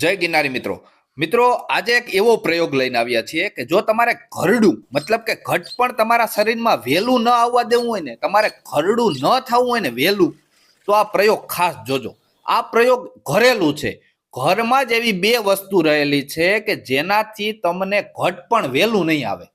જય ગિરનારી મિત્રો. મિત્રો, આજે એક એવો પ્રયોગ લઈને આવ્યા છીએ કે જો તમારે ઘરડું, મતલબ કે ઘટ પણ તમારા શરીરમાં વહેલું ન આવવા દેવું હોય ને, તમારે ઘરડું ન થવું હોય ને, વહેલું, તો આ પ્રયોગ ખાસ જોજો. આ પ્રયોગ ઘરેલું છે. ઘરમાં જ એવી બે વસ્તુ રહેલી છે કે જેનાથી તમને ઘટ પણ વહેલું નહીં આવે.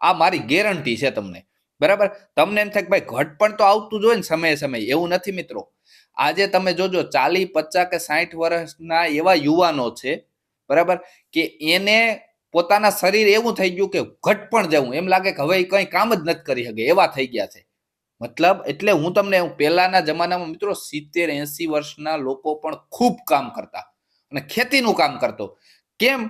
આ મારી ગેરંટી છે તમને. બરાબર? તમને એમ થાય કે ભાઈ, ઘટ પણ તો આવતું જ હોય ને, સમયે સમયે. એવું નથી મિત્રો. આજે તમે જોજો ચાલી, પચાસ કે સાઠ વર્ષના એવા યુવાનો છે, બરાબર, કે એને પોતાના શરીર એવું થઈ ગયું કે ઘટ પણ જવું. એમ લાગે કે હવે કંઈ કામ જ નથી કરી શકે. એવા થઈ ગયા છે. મતલબ એટલે હું તમને પહેલાના જમાનામાં મિત્રો સિત્તેર, એસી વર્ષના લોકો પણ ખૂબ કામ કરતા અને ખેતીનું કામ કરતો. કેમ?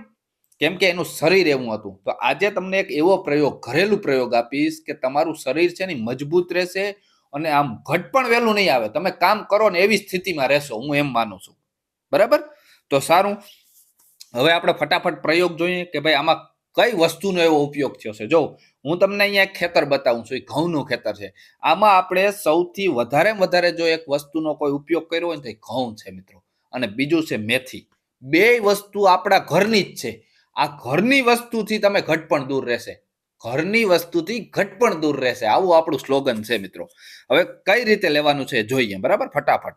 કેમ કે એનું શરીર એવું હતું. તો આજે તમને એક એવો પ્રયોગ, ઘરેલું પ્રયોગ આપીશ કે તમારું શરીર છે ને મજબૂત રહેશે અને આમ ઘટ પણ વહેલું નહીં આવે. તમે કામ કરો ને એવી સ્થિતિમાં રહેશો, હું એમ માનું છું. બરાબર? તો સારું. હવે આપણે ફટાફટ પ્રયોગ જોઈએ કે ભાઈ આમાં કઈ વસ્તુનો એવો ઉપયોગ થયો છે. જો, હું તમને અહીંયા એક ખેતર બતાવું છું, એ ઘઉંનું ખેતર છે. આમાં આપણે સૌથી વધારે વધારે જો એક વસ્તુનો કોઈ ઉપયોગ કર્યો હોય તો એ ઘઉં છે મિત્રો. અને બીજું છે મેથી. બે વસ્તુ આપણા ઘરની જ છે. આ ઘરની વસ્તુથી તમે ઘટ પણ દૂર રહેશે. ઘરની વસ્તુથી ઘટ પણ દૂર રહેશે. આવું આપણું સ્લોગન છે મિત્રો. હવે કઈ રીતે લેવાનું છે જોઈએ. બરાબર? ફટાફટ.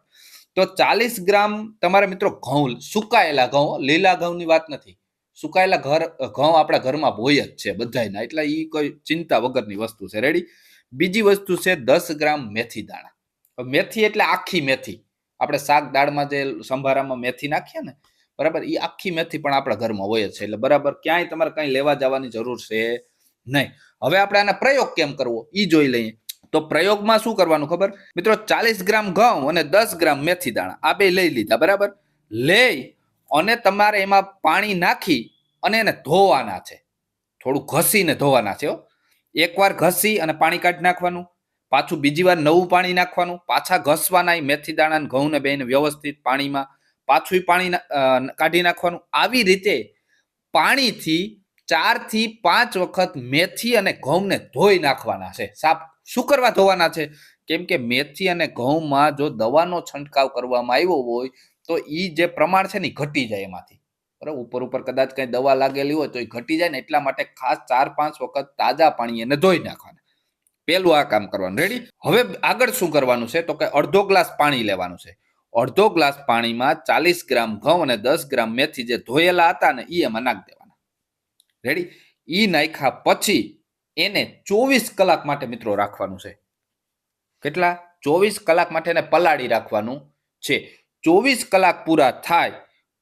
તો ચાલીસ ગ્રામ તમારે મિત્રો ઘઉં, સુકાયેલા ઘઉં, લીલા ઘઉંની વાત નથી. સુકાયેલા ઘર, ઘઉં આપણા ઘરમાં હોય જ છે બધાયના. એટલે એ કોઈ ચિંતા વગરની વસ્તુ છે. રેડી બીજી વસ્તુ છે દસ ગ્રામ મેથી દાણા. મેથી એટલે આખી મેથી. આપણે શાક દાળમાં જે સંભારામાં મેથી નાખીએ ને, બરાબર? એ આખી મેથી પણ આપણા ઘરમાં હોય જ છે. એટલે બરાબર ક્યાંય તમારે કંઈ લેવા જવાની જરૂર છે? નહીં. હવે આપણે આના પ્રયોગ કેમ કરવો? એ જોઈ લઈએ. તો પ્રયોગમાં શું કરવાનું ખબર? મિત્રો, ચાલીસ ગ્રામ ઘઉં અને દસ ગ્રામ મેથી દાણા. આ બે લઈ લીધા, બરાબર? લઈ અને તમારે એમાં પાણી નાખી અને એને ધોવાના છે. થોડું ઘસીને ધોવાના છે એકવાર ઘસી અને પાણી કાઢી નાખવાનું. પાછું બીજી વાર નવું પાણી નાખવાનું. પાછા ઘસવાના મેથી દાણા ઘઉંને બેને વ્યવસ્થિત પાણીમાં પાછું પાણી કાઢી નાખવાનું. આવી રીતે પાણીથી ચારથી પાંચ વખત મેથી અને ઘઉંને ધોઈ નાખવાના છે. સાફ શું કરવા ધોવાના છે? કેમ કે મેથી અને ઘઉંમાં જો દવાનો છંટકાવ કરવામાં આવ્યો હોય, તો એ જે પ્રમાણ છે ને ઘટી જાય એમાંથી. બરાબર? ઉપર ઉપર કદાચ કઈ દવા લાગેલી હોય તો એ ઘટી જાય ને એટલા માટે ખાસ ચાર પાંચ વખત તાજા પાણી એને ધોઈ નાખવાના. પેલું આ કામ કરવાનું. રેડી હવે આગળ શું કરવાનું છે? તો કે અડધો ગ્લાસ પાણી લેવાનું છે. અડધો ગ્લાસ પાણીમાં ચાલીસ ગ્રામ ઘઉં અને દસ ગ્રામ મેથી જે ધોયેલા હતા ને એ એમાં નાખી દેવાના. રેડી ઈ નાખ્યા પછી એને ચોવીસ કલાક માટે મિત્રો રાખવાનું છે. કેટલા? ચોવીસ કલાક માટે એને પલાળી રાખવાનું છે. ચોવીસ કલાક પૂરા થાય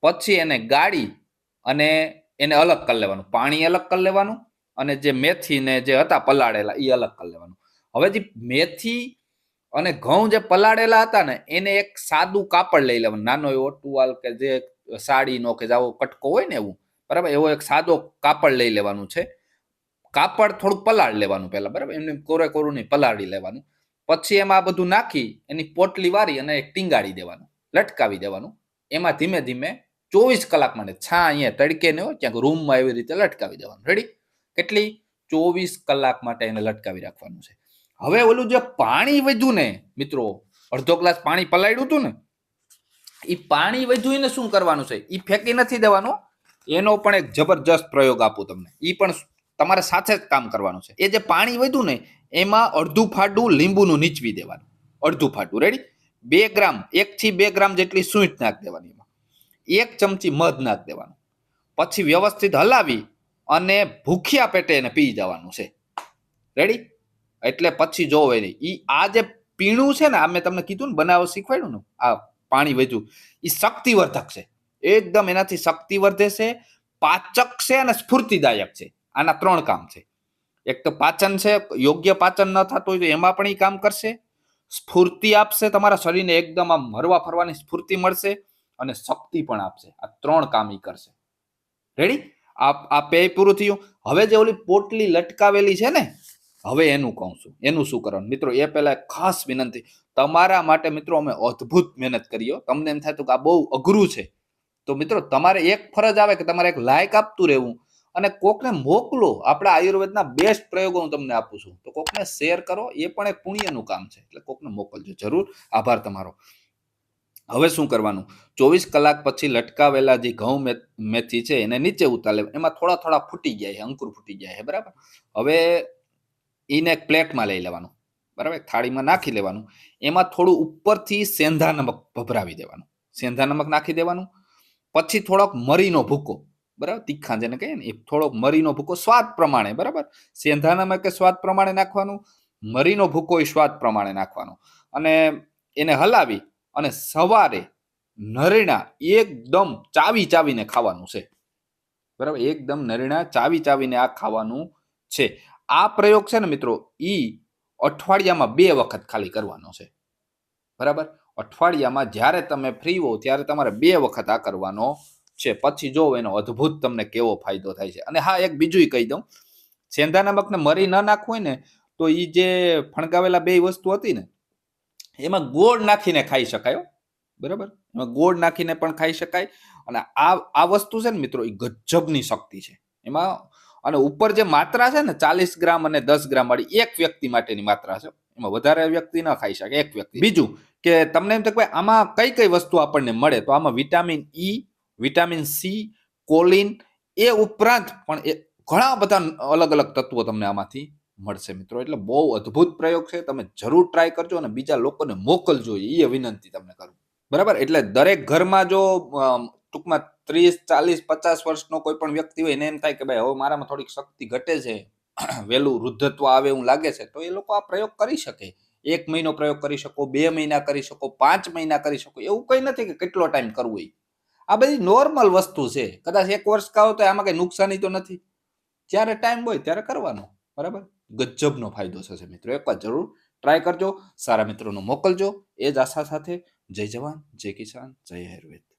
પછી એને ગાળી અને એને અલગ કરી લેવાનું. પાણી અલગ કરી લેવાનું અને જે મેથી ને જે હતા પલાળેલા એ અલગ કરી લેવાનું. હવે જે મેથી અને ઘઉં જે પલાળેલા હતા ને, એને એક સાદું કાપડ લઈ લેવાનું. નાનો એવો ટુવાલ કે જે સાડીનો કે જાવો કટકો હોય ને એવું બરાબર? એવો એક સાદો કાપડ લઈ લેવાનું છે. કાપડ થોડુંક પલાળ લેવાનું પહેલાં, બરાબર? એમને કોરે કોરું નહીં પલાળી લેવાનું. પછી એમાં આ બધું નાખી, એની પોટલી વારી અને એક ટીંગાડી દેવાનું, લટકાવી દેવાનું. એમાં ધીમે ધીમે ચોવીસ કલાક માટે છા અહીંયા તડકે ને હોય, ક્યાંક રૂમમાં એવી રીતે લટકાવી દેવાનું. રેડી કેટલી? ચોવીસ કલાક માટે એને લટકાવી રાખવાનું છે. હવે ઓલું જે પાણી વધ્યું ને, મિત્રો, અડધો ગ્લાસ પાણી પલાળ્યું હતું ને એ પાણી વધ્યું એને શું કરવાનું છે? એ ફેંકી નથી દેવાનું. એનો પણ એક જબરજસ્ત પ્રયોગ આપું તમને. એ પણ તમારે સાથે જ કામ કરવાનું છે. એ જે પાણી વધ્યું ને, એમાં અડધું ફાડું લીંબુનું નીચવી દેવાનું. અડધું ફાડું. રેડી બે ગ્રામ, એકથી બે ગ્રામ જેટલી સૂંઠ નાખ દેવાની એમાં. એક ચમચી મધ નાખ દેવાનું. પછી વ્યવસ્થિત હલાવી અને ભૂખ્યા પેટે એને પી જવાનું છે. રેડી એટલે પછી જોવે એ આ જે પીણું છે ને, આ મેં તમને કીધું ને બનાવવા શીખવાડ્યું ને, આ પાણી વેચું એ શક્તિવર્ધક છે. એકદમ એનાથી શક્તિ વધે છે, પાચક છે અને સ્ફૂર્તિદાયક છે. આના ત્રણ કામ છે. એક તો પાચન છે, યોગ્ય પાચન ન થતું હોય તો એમાં પણ એ કામ કરશે. સ્ફૂર્તિ આપશે, તમારા શરીરને એકદમ આમ હરવા ફરવાની સ્ફૂર્તિ મળશે અને શક્તિ પણ આપશે. આ ત્રણ કામ એ કરશે. રેડી આ આ પેય પૂરું થયું. હવે જે ઓલી પોટલી લટકાવેલી છે ને, હવે એનું કહું છું. એનું શું કરવાનું? મિત્રો, એ પહેલા ખાસ વિનંતી. તમારા માટે મિત્રો અમે અદ્ભુત મહેનત કરીએ તમને એમ થાય તો કે આ બહુ અઘરું છે. તો મિત્રો, તમારે એક ફરજ આવે કે તમારે એક લાઇક આપતું રહેવું અને કોકને મોકલો આપણા આયુર્વેદના બેસ્ટ પ્રયોગો હું તમને આપું છું. તો કોકને શેર કરો, એ પણ એક પુણ્યનું કામ છે. એટલે કોકને મોકલજો. જરૂર. આભાર તમારો. હવે શું કરવાનું? ચોવીસ કલાક પછી લટકાવેલા જે ઘઉં મેથ- છે, એને નીચે ઉતારે એમાં થોડા થોડા ફૂટી ગયા છે, અંકુર ફૂટી ગયા છે, બરાબર? હવે એને એક પ્લેટમાં લઈ લેવાનું. બરાબર? થાળીમાં નાખી લેવાનું. એમાં થોડું ઉપરથી સેંધા નમક ભભરાવી દેવાનું. સેંધા નમક નાખી દેવાનું. પછી થોડોક મરીનો ભૂકો, બરાબર? તીખા જેને કહીએ ને એ થોડોક મરીનો ભૂકો, સ્વાદ પ્રમાણે, બરાબર? સેંધાનામાં કે સ્વાદ પ્રમાણે નાખવાનું? મરીનો ભૂકો એ સ્વાદ પ્રમાણે નાખવાનો. અને એને હલાવી અને સવારે નરણા એકદમ ચાવી ચાવીને ખાવાનું છે. બરાબર? એકદમ નરણા ચાવી ચાવીને આ ખાવાનું છે. આ પ્રયોગ છે ને મિત્રો, ઈ અઠવાડિયામાં બે વખત ખાલી કરવાનો છે. બરાબર? અઠવાડિયામાં જ્યારે તમે ફ્રી હો ત્યારે તમારે બે વખત આ કરવાનો છે. પછી જો એનો અદ્ભુત તમને કેવો ફાયદો થાય છે. અને હા, એક બીજું કહી દઉં. સેંધા નમકને મરી ન નાખવું હોય ને, તો એ જે ફણગાવેલા બે વસ્તુ હતી ને, એમાં ગોળ નાખીને ખાઈ શકાય. બરાબર? એમાં ગોળ નાખીને પણ ખાઈ શકાય. અને આ આ વસ્તુ છે ને મિત્રો એ ગજબની શક્તિ છે. એમાં, અને ઉપર જે માત્રા છે ને, ચાલીસ ગ્રામ અને દસ ગ્રામ વાળી એક વ્યક્તિ માટેની માત્રા છે. એમાં વધારે વ્યક્તિ ન ખાઈ શકે, એક વ્યક્તિ. બીજું કે તમને એમ થાય ભાઈ આમાં કઈ કઈ વસ્તુ આપણને મળે? તો આમાં vitamin E vitamin C choline એ ઉપરાંત પણ એ ઘણા બધા અલગ અલગ તત્વો તમને આમાંથી મળશે મિત્રો. એટલે બહુ અદ્ભુત પ્રયોગ છે. તમે જરૂર ટ્રાય કરજો અને બીજા લોકોને મોકલજો. એ વિનંતી તમને કરું. બરાબર? એટલે દરેક ઘરમાં જો ટૂંકમાં ત્રીસ, ચાલીસ, પચાસ વર્ષનો કોઈ પણ વ્યક્તિ હોય એને એમ થાય કે ભાઈ હવે મારામાં થોડીક શક્તિ ઘટે છે, વહેલું વૃદ્ધત્વ આવે એવું લાગે છે, તો એ લોકો આ પ્રયોગ કરી શકે. એક મહિનો પ્રયોગ કરી શકો, બે મહિના કરી શકો, પાંચ મહિના કરી શકો, એવું કંઈ નથી કે કેટલો ટાઈમ કરવો એ આ બધી નોર્મલ વસ્તુ છે. કદાચ એક વર્ષ કહો તો આમાં કઈ નુકસાની તો નથી. જ્યારે ટાઈમ હોય ત્યારે કરવાનો. બરાબર? ગજબનો ફાયદો થશે મિત્રો. એકવાર જરૂર ટ્રાય કરજો. સારા મિત્રોને મોકલજો. એ જ આશા સાથે જય જવાન, જય કિસાન, જય આયુર્વેદ.